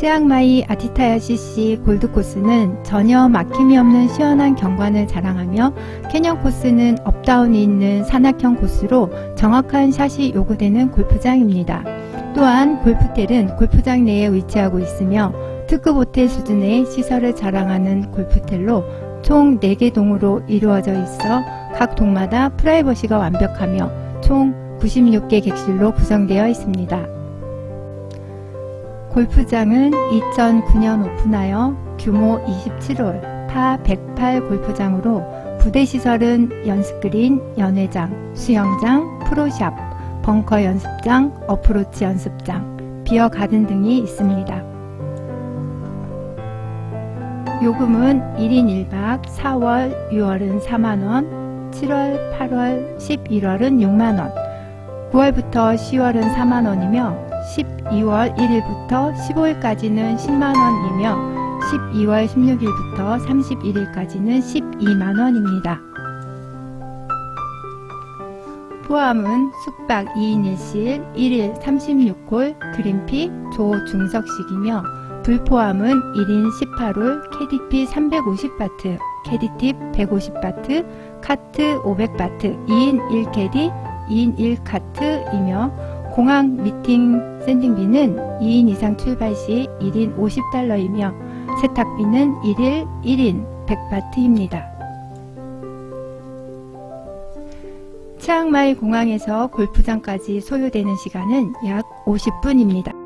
치앙마이 아티타야 CC 골드코스는 전혀 막힘이 없는 시원한 경관을 자랑하며 캐년 코스는 업다운이 있는 산악형 코스로 정확한 샷이 요구되는 골프장입니다. 또한 골프텔은 골프장 내에 위치하고 있으며 특급 호텔 수준의 시설을 자랑하는 골프텔로 총 4개 동으로 이루어져 있어 각 동마다 프라이버시가 완벽하며 총 96개 객실로 구성되어 있습니다. 골프장은 2009년 오픈하여 규모 27홀 파 108 골프장으로 부대 시설은 연습그린, 연회장, 수영장, 프로샵, 벙커 연습장, 어프로치 연습장, 비어 가든 등이 있습니다. 요금은 1인 1박 4월, 6월은 4만원, 7월, 8월, 11월은 6만원, 9월부터 10월은 4만원이며 12월 1일부터 15일까지는 10만원이며 12월 16일부터 31일까지는 12만원입니다. 포함은 숙박 2인 1실 1일 36홀 그린피 조중석식이며 불포함은 1인 18홀 KDP 350바트, KD팁 150바트, 카트 500바트, 2인 1캐디, 2인 1카트이며 공항 미팅 샌딩비는 2인 이상 출발 시 1인 50달러이며 세탁비는 1일 1인 100바트입니다. 치앙마이 공항에서 골프장까지 소요되는 시간은 약 50분입니다.